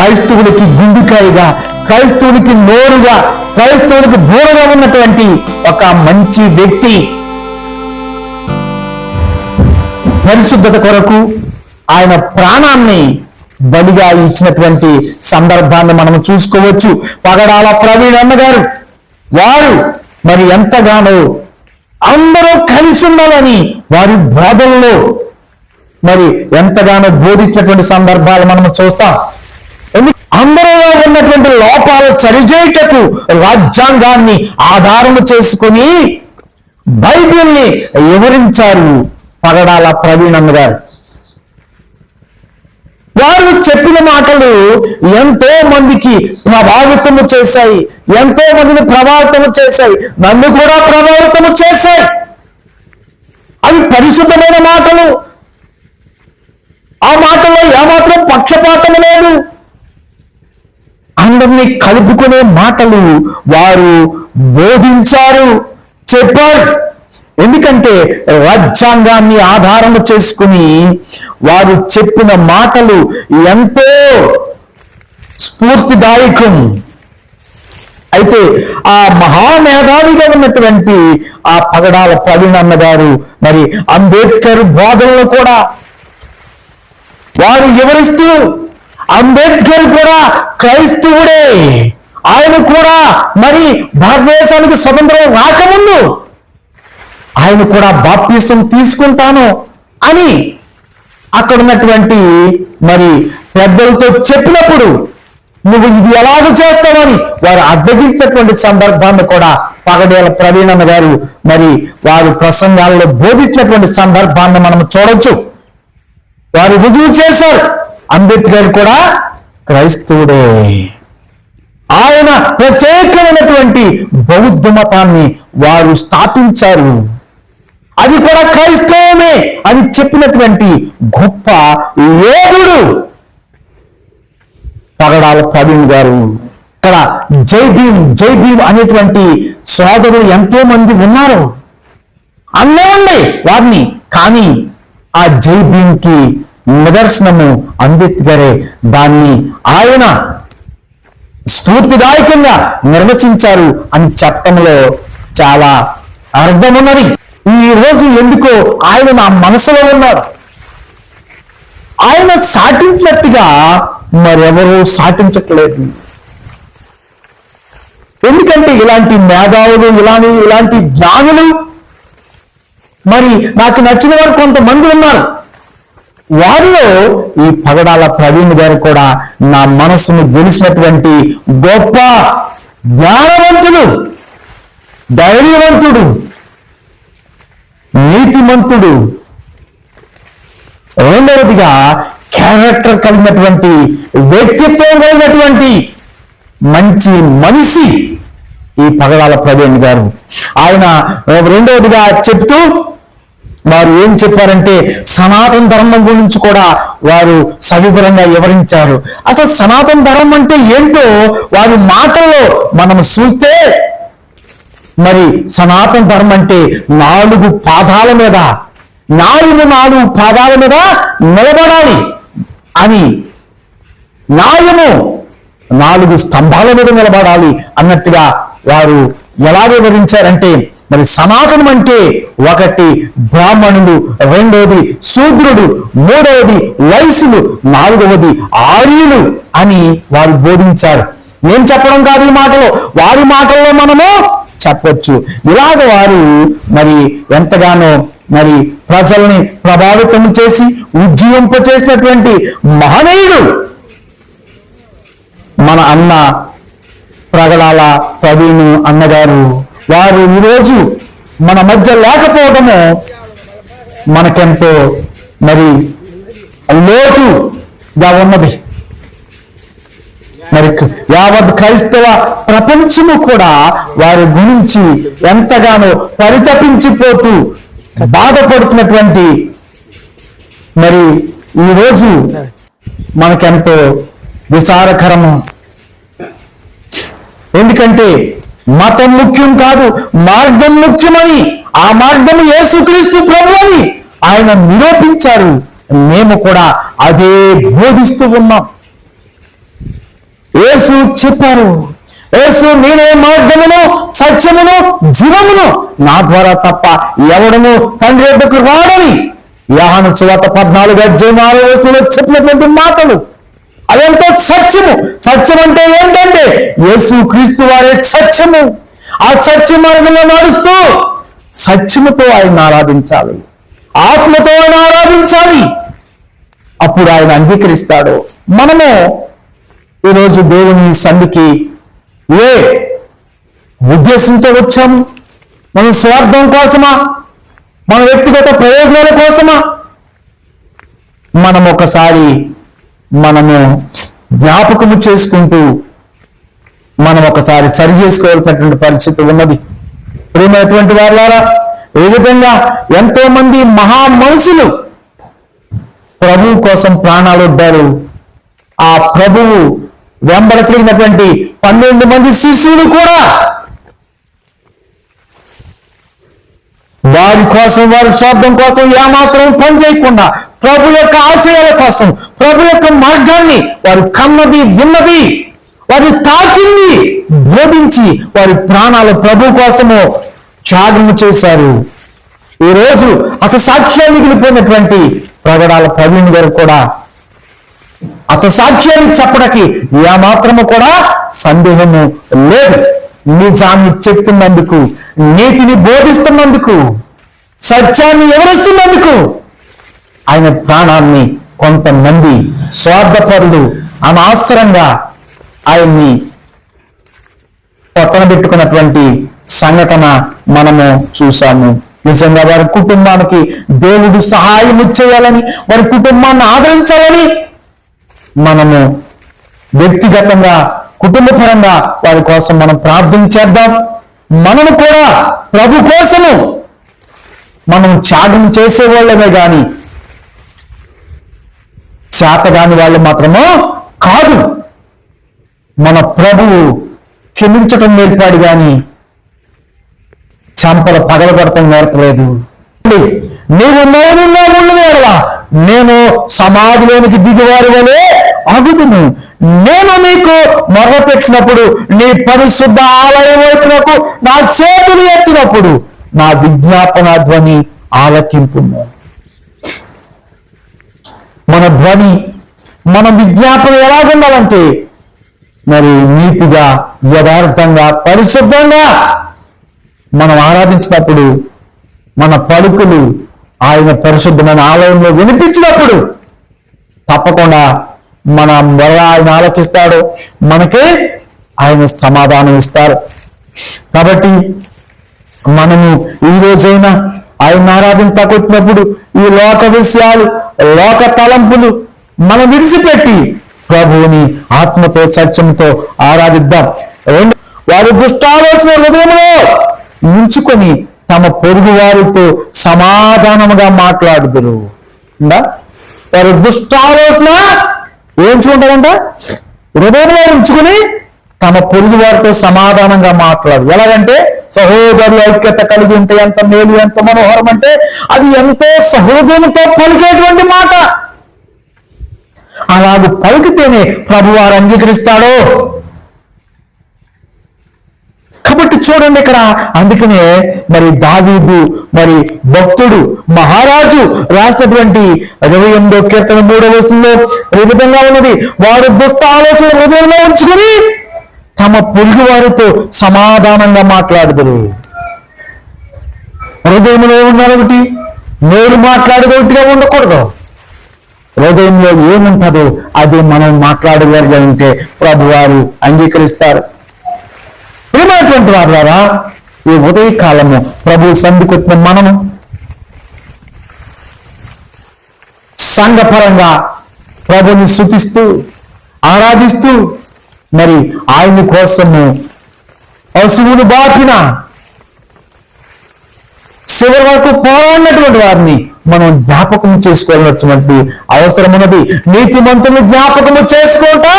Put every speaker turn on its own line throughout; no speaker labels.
క్రైస్తవులకి గుండుకాయగా క్రైస్తవులకి నోరుగా క్రైస్తవులకి బూరగా ఉన్నటువంటి ఒక మంచి వ్యక్తి. పరిశుద్ధత కొరకు ఆయన ప్రాణాన్ని బలిగా ఇచ్చినటువంటి సందర్భాన్ని మనం చూసుకోవచ్చు. పగడాల ప్రవీణ్ అన్నగారు వారు మరి ఎంతగానో అందరూ కలిసి ఉండాలని వారి బోధనలో మరి ఎంతగానో బోధించినటువంటి సందర్భాలు మనం చూస్తాం. ఉన్నటువంటి లోపాలు సరిచేయటకు రాజ్యాంగాన్ని ఆధారం చేసుకుని బైబిల్ని వివరించారు పగడాల ప్రవీణమ్మ గారు వారు చెప్పిన మాటలు ఎంతో మందికి ప్రభావితము చేశాయి ఎంతో మందిని ప్రభావితము చేశాయి నన్ను కూడా ప్రభావితము చేశాయి. అవి పరిశుద్ధమైన మాటలు. ఆ మాటల్లో ఏమాత్రం పక్షపాతం లేదు. అందరినీ కలుపుకునే మాటలు వారు బోధించారు. చెప్పారు. ఎందుకంటే రాజ్యాంగాన్ని ఆధారం చేసుకుని వారు చెప్పిన మాటలు ఎంతో స్ఫూర్తిదాయకం. అయితే ఆ మహామేధావిగా ఉన్నటువంటి ఆ పగడాల ప్రవీణ్ గారు మరి అంబేద్కర్ బోధనలు కూడా వారు వివరిస్తూ అంబేద్కర్ కూడా క్రైస్తవుడే. ఆయన కూడా మరి భారతదేశానికి స్వతంత్రం రాకముందు ఆయన కూడా బాప్తీసం తీసుకుంటాను అని అక్కడ ఉన్నటువంటి మరి పెద్దలతో చెప్పినప్పుడు నువ్వు ఇది ఎలాగ చేస్తావని వారు అడ్డగించినటువంటి సందర్భాన్ని కూడా పగడేల ప్రవీణన్న గారు మరి వారు ప్రసంగాల్లో బోధించినటువంటి సందర్భాన్ని మనం చూడొచ్చు. వారు రుజువు చేశారు. అంబేద్కర్ కూడా క్రైస్తవుడే. ఆయన ప్రత్యేకమైనటువంటి బౌద్ధ మతాన్ని వారు స్థాపించారు. అది కూడా క్రైస్తవమే అని చెప్పినటువంటి గొప్ప యోధుడు పగడాల ప్రవీణ్ గారు. ఇక్కడ జై భీమ్ జై భీమ్ అనేటువంటి సోదరులు ఎంతో మంది ఉన్నారు. అన్నీ ఉన్నాయి వారిని. కానీ ఆ జై భీమ్కి నిదర్శనము అంబేద్కరే. దాన్ని ఆయన స్ఫూర్తిదాయకంగా నిర్వచించారు అని చెప్పడంలో చాలా అర్థమున్నది. ఈ రోజు ఎందుకో ఆయన నా మనసులో ఉన్నాడు. ఆయన సాటించినట్టుగా మరెవరూ సాటించట్లేదు. ఎందుకంటే ఇలాంటి మేధావులు ఇలాంటి ఇలాంటి జ్ఞానులు మరి నాకు నచ్చిన వారు కొంతమంది ఉన్నారు. వారిలో ఈ పగడాల ప్రవీణ్ గారు కూడా నా మనసును గెలిచినటువంటి గొప్ప జ్ఞానవంతుడు ధైర్యవంతుడు నీతిమంతుడు రెండవదిగా క్యారెక్టర్ కలిగినటువంటి వ్యక్తిత్వం కలిగినటువంటి మంచి మనిషి ఈ పగడాల ప్రవీణ్ గారు. ఆయన రెండవదిగా చెప్తూ వారు ఏం చెప్పారంటే సనాతన ధర్మం గురించి కూడా వారు సవివరంగా వివరించారు. అసలు సనాతన ధర్మం అంటే ఏంటో వారి మాటల్లో మనం చూస్తే మరి సనాతన ధర్మం అంటే నాలుగు పాదాల మీద నాలుగు నాలుగు పాదాల మీద నిలబడాలి అని న్యాయము నాలుగు స్తంభాల మీద నిలబడాలి అన్నట్టుగా వారు ఎలా వివరించారంటే మరి సనాతనం అంటే ఒకటి బ్రాహ్మణుడు రెండవది శూద్రుడు మూడవది వైశ్యులు నాలుగవది ఆర్యులు అని వారు బోధించారు. నేను చెప్పడం కాదు ఈ మాటలో? వారి మాటల్లో మనము చెప్పొచ్చు. ఇలాగ వారు మరి ఎంతగానో మరి ప్రజల్ని ప్రభావితం చేసి ఉజ్జీవింప చేసినటువంటి మహనీయుడు మన అన్న ప్రగడాల ప్రవీణు అన్నగారు. వారు ఈరోజు మన మధ్య లేకపోవడము మనకెంతో మరి లోటుగా ఉన్నది. మరి యావత్ క్రైస్తవ ప్రపంచము కూడా వారి గురించి ఎంతగానో పరితపించిపోతూ బాధపడుతున్నటువంటి మరి ఈరోజు మనకెంతో విసారకరము. ఎందుకంటే మతం ముఖ్యం కాదు మార్గం ముఖ్యమని ఆ మార్గం యేసుక్రీస్తు ప్రభు అని ఆయన నిరూపించారు. మేము కూడా అదే బోధిస్తూ ఉన్నాం. యేసు చెప్పారు యేసు నేనే మార్గమును సత్యమును జీవమును. నా ద్వారా తప్ప ఎవడను తండ్రి వద్దకు రాడని. యాహన సువార్త పద్నాలుగు అధ్యయనాలు ఆరో చెప్పినటువంటి మాటలు. అదంతా సత్యము. సత్యం అంటే ఏంటంటే యేసు క్రీస్తు వారే సత్యము. ఆ సత్య మార్గంలో నడుస్తూ సత్యముతో ఆయన ఆరాధించాలి. ఆత్మతో ఆయన ఆరాధించాలి. అప్పుడు ఆయన అంగీకరిస్తాడు. మనము ఈరోజు దేవుని సంధికి ఏ ఉద్దేశంతో వచ్చాము మన స్వార్థం కోసమా? మన వ్యక్తిగత ప్రయోజనాల కోసమా? మనం ఒకసారి మనము జ్ఞాపకము చేసుకుంటూ మనం ఒకసారి సరి చేసుకోవాల్సినటువంటి పరిస్థితి ఉన్నది. ప్రేమైనటువంటి వారులారా ఏ విధంగా ఎంతో మంది మహా మనుషులు ప్రభువు కోసం ప్రాణాలు వడ్డారు. ఆ ప్రభువు వెంబడ తిరిగినటువంటి పన్నెండు మంది శిష్యులు కూడా వారి కోసం వారి శబ్దం కోసం ఏమాత్రం పని చేయకుండా ప్రభు యొక్క ఆశయాల కోసం ప్రభు యొక్క మార్గాన్ని వారు కన్నది విన్నది వారి తాకింది బోధించి వారి ప్రాణాలు ప్రభు కోసము త్యాగము చేశారు. ఈ రోజు అత సాక్ష్యాన్ని మిగిలిపోయినటువంటి ప్రగడాల ప్రవీణ్ గారు కూడా అత సాక్ష్యాన్ని చెప్పడానికి ఏమాత్రము కూడా సందేహము లేదు. నిజాన్ని చెప్తున్నందుకు నీతిని బోధిస్తున్నందుకు సత్యాన్ని ఎవరిస్తున్నందుకు ఆయన ప్రాణాన్ని కొంతమంది స్వార్థపరులు అనవసరంగా ఆయన్ని పక్కన పెట్టుకున్నటువంటి సంఘటన మనము చూసాము నిజంగా వారి కుటుంబానికి దేవుడు సహాయం చేయాలని వారి కుటుంబాన్ని ఆదరించాలని మనము వ్యక్తిగతంగా కుటుంబపరంగా వారి కోసం మనం ప్రార్థన చేద్దాం. మనము కూడా ప్రభు కోసము మనం త్యాగం చేసేవాళ్ళమే కానీ చేతగాని వాళ్ళు మాత్రమో కాదు. మన ప్రభువు క్షమించటం నేర్పాడు గాని చంపలు పగలగొడటం నేర్పలేదు. నీవు మౌనంగా ఉండదేడవా నేను సమాధిలోనికి దిగువారి వలె అగుదును నేను నీకు మొరపెట్టినప్పుడు నీ పరిశుద్ధ ఆలయం వైపునకు నా చేతులు ఎత్తినప్పుడు నా విజ్ఞాపన ధ్వని ఆలకింపు మన ధ్వని మన విజ్ఞాపన ఎలాగుండాలంటే మరి నీతిగా యథార్థంగా పరిశుద్ధంగా మనం ఆరాధించినప్పుడు మన పలుకులు ఆయన పరిశుద్ధమైన ఆలయంలో వినిపించినప్పుడు తప్పకుండా మన మొర ఆయన ఆలకిస్తాడు మనకే ఆయన సమాధానం ఇస్తారు. కాబట్టి మనము ఈ రోజైనా ఆయన ఆరాధించకొచ్చినప్పుడు ఈ లోక విషయాలు లోక తలంపులు మనం విడిచిపెట్టి ప్రభువుని ఆత్మతో సత్యంతో ఆరాధిద్దాం. రెండు వారి దుష్టాలోచన హృదయంలో ఉంచుకొని తమ పొరుగు వారితో సమాధానముగా మాట్లాడుదురు. వారి దుష్టాలోచన ఏంచుకుంటారంట హృదయంలో ఉంచుకుని తమ పొరుగు వారితో సమాధానంగా మాట్లాడు. ఎలాగంటే సహోదరుల ఐక్యత కలిగి ఉంటే ఎంత మేలు ఎంత మనోహరం అంటే అది ఎంతో సహృదయంతో పలికేటువంటి మాట. అలాగ పలికితేనే ప్రభువారు అంగీకరిస్తాడో. కాబట్టి చూడండి ఇక్కడ అందుకనే మరి దావీదు మరి భక్తుడు మహారాజు రాసినటువంటి ఇరవై ఎనిమిదో కీర్తన మూడవ వస్తుందో ఈ విధంగా ఉన్నది. వారు దుష్ట ఆలోచన హృదయంలో ఉంచుకుని తమ పొరుగు వారితో సమాధానంగా మాట్లాడుదురు. హృదయంలో ఉన్నదొకటి నేను మాట్లాడేది ఒకటిగా ఉండకూడదు. హృదయంలో ఏముంటుందో అది మనం మాట్లాడేవారుగా ఉంటే ప్రభువారు అంగీకరిస్తారు. ప్రియమైనటువంటి వారులారా ఈ ఉదయకాలము ప్రభు సంధికొచ్చిన మనము. సంఘపరంగా ప్రభుని శుతిస్తూ ఆరాధిస్తూ మరి ఆయన కోసము పశువును బాపిన చివరి వరకు పోరాడినటువంటి వారిని మనం జ్ఞాపకం చేసుకోవాలన్నటువంటి అవసరం ఉన్నది. నీతిమంతుని జ్ఞాపకము చేసుకుంటా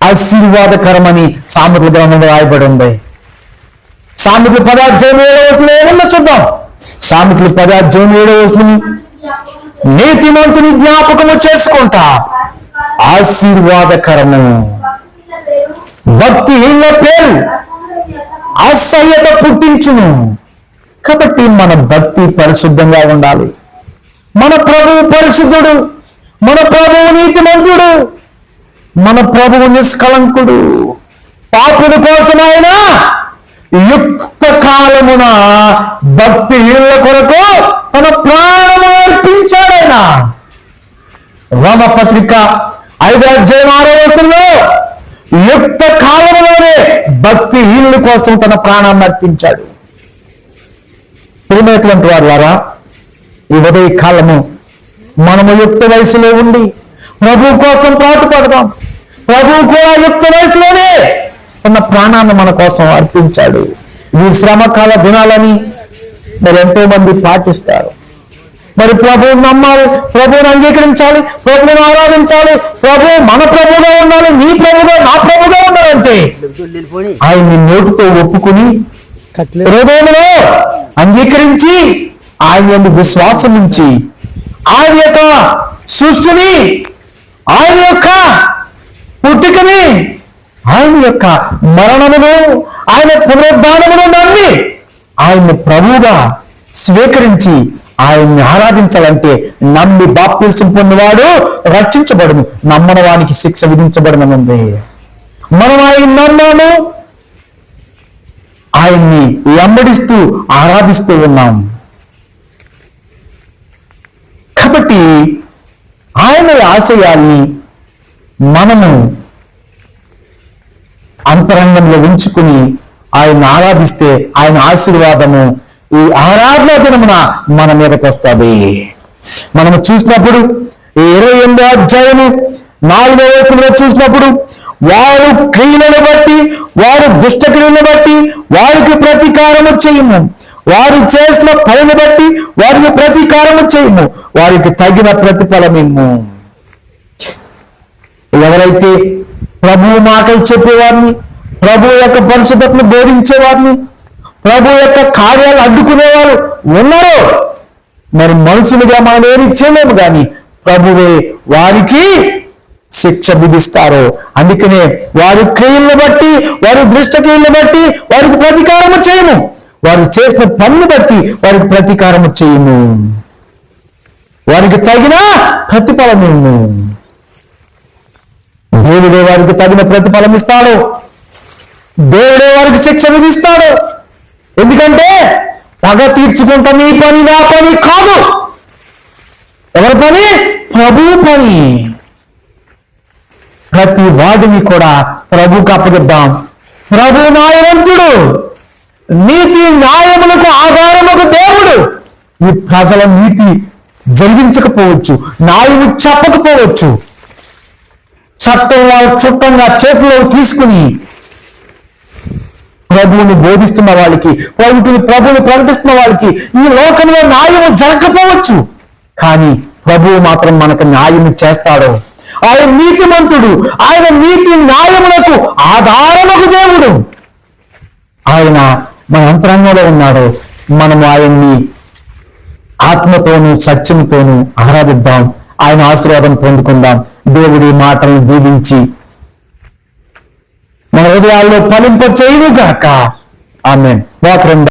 ఆశీర్వాదకరమని సామెతల గ్రంథంలో రాయబడి ఉంది. సామెతల పదార్థం ఏడవ వస్తువులు ఏమన్నా చూద్దాం. సామెతల పదార్థం ఏడవ వస్తువుని నీతిమంతుని జ్ఞాపకము చేసుకుంటా. ఆశీర్వాదకరము. భక్తిహీన పేరు అసహ్యత పుట్టించును. కాబట్టి మన భక్తి పరిశుద్ధంగా ఉండాలి. మన ప్రభువు పరిశుద్ధుడు మన ప్రభువు నీతిమంతుడు మన ప్రభువు నిష్కలంకుడు. పాపుల కోసం ఆయన యుక్త కాలమున భక్తి ఇళ్ళ కొరకు తన ప్రాణము అర్పించాడైనా. రమపత్రిక ఐదు ఐదో అధ్యాయం ఆరో వస్తుందో యుక్త కాలంలోనే భక్తి హీనుల కోసం తన ప్రాణాన్ని అర్పించాడు. ప్రియమైనటువంటి వారు ఈ ఉదయ కాలము మనము యుక్త వయసులో ఉండి ప్రభు కోసం పాటుపడదాం. ప్రభు కూడా యుక్త వయసులోనే తన ప్రాణాన్ని మన కోసం అర్పించాడు. ఈ శ్రమకాల దినాలని మరి ఎంతో మంది పాటిస్తారు. మరి ప్రభువు నమ్మాలి ప్రభువుని అంగీకరించాలి ప్రభువుని ఆరాధించాలి ప్రభు మన ప్రభుగా ఉండాలి నీ ప్రభుగా నా ప్రభుగా ఉండాలంటే ఆయన్ని నోటితో ఒప్పుకుని హృదయంలో అంగీకరించి ఆయన విశ్వాసం ఉంచి ఆయన యొక్క సృష్టిని ఆయన యొక్క పుట్టికని ఆయన యొక్క మరణమును ఆయన పునరుద్ధానమును నమ్మి ఆయన్ని ప్రభువుగా స్వీకరించి ఆయన్ని ఆరాధించాలంటే నమ్మి బాప్తిసం పొందినవాడు రక్షించబడును. నమ్మని వానికి శిక్ష విధించబడనుంది. మనం ఆయన నమ్మాము. ఆయన్ని వెంబడిస్తూ ఆరాధిస్తూ ఉన్నాం. కాబట్టి ఆయన ఆశయాల్ని మనము అంతరంగంలో ఉంచుకుని ఆయన ఆరాధిస్తే ఆయన ఆశీర్వాదము ఈ ఆరాధన దినమున మన మీదకి వస్తుంది. మనము చూసినప్పుడు ఈ ఇరవై ఎనిమిదో అధ్యాయము నాలుగో వేసుకుంటే చూసినప్పుడు వారు క్రియలను బట్టి వారు దుష్ట క్రియలను బట్టి వారికి ప్రతీకారము చేయము. వారు చేసిన పనిని బట్టి వారికి ప్రతీకారము చేయము. వారికి తగిన ప్రతిఫలమేము ఎవరైతే ప్రభువు మాటలు చెప్పేవారిని ప్రభు యొక్క పరిశుద్ధతను బోధించేవారిని ప్రభు యొక్క కార్యాలు అడ్డుకునేవారు ఉన్నారో మరి మనుషులుగా మనం ఏమి చేయలేము కానీ ప్రభువే వారికి శిక్ష విధిస్తారు. అందుకనే వారి క్రియలను బట్టి వారి దృష్ట క్రియలను బట్టి వారికి ప్రతీకారము చేయము. వారు చేసిన పన్ను బట్టి వారికి ప్రతీకారము చేయము. వారికి తగిన ప్రతిఫలమేము దేవుడే వారికి తగిన ప్రతిఫలం ఇస్తాడు. దేవుడే వారికి శిక్ష విధిస్తాడు. ఎందుకంటే పగ తీర్చుకుంటా నీ పని నా పని కాదు. ఎవరి పని? ప్రభు పని. ప్రతి వాడిని కూడా ప్రభుకు అప్పగిద్దాం. ప్రభు న్యాయవంతుడు. నీతి న్యాయములకు ఆధారముకు దేవుడు. ఈ ప్రజల నీతి జరిగించకపోవచ్చు. న్యాయము చెప్పకపోవచ్చు. చట్టం వాళ్ళ చుట్టంగా చేతిలో తీసుకుని ప్రభువుని బోధిస్తున్న వాళ్ళకి ప్రభుని ప్రభువుని ప్రకటిస్తున్న వాళ్ళకి ఈ లోకంలో న్యాయం జరగకపోవచ్చు. కానీ ప్రభువు మాత్రం మనకు న్యాయం చేస్తాడు. ఆయన నీతిమంతుడు. ఆయన నీతి న్యాయములకు ఆధారముకు దేవుడు. ఆయన మన అంతరంగంలో ఉన్నాడు. మనము ఆయన్ని ఆత్మతోనూ సత్యంతోనూ ఆరాధిద్దాం. ఆయన ఆశీర్వాదం పొందుకుందాం. దేవుడి మాటలను దీవించి మన హృదయాల్లో ఫలింప చేయుగాక ఆమె వాక్రంద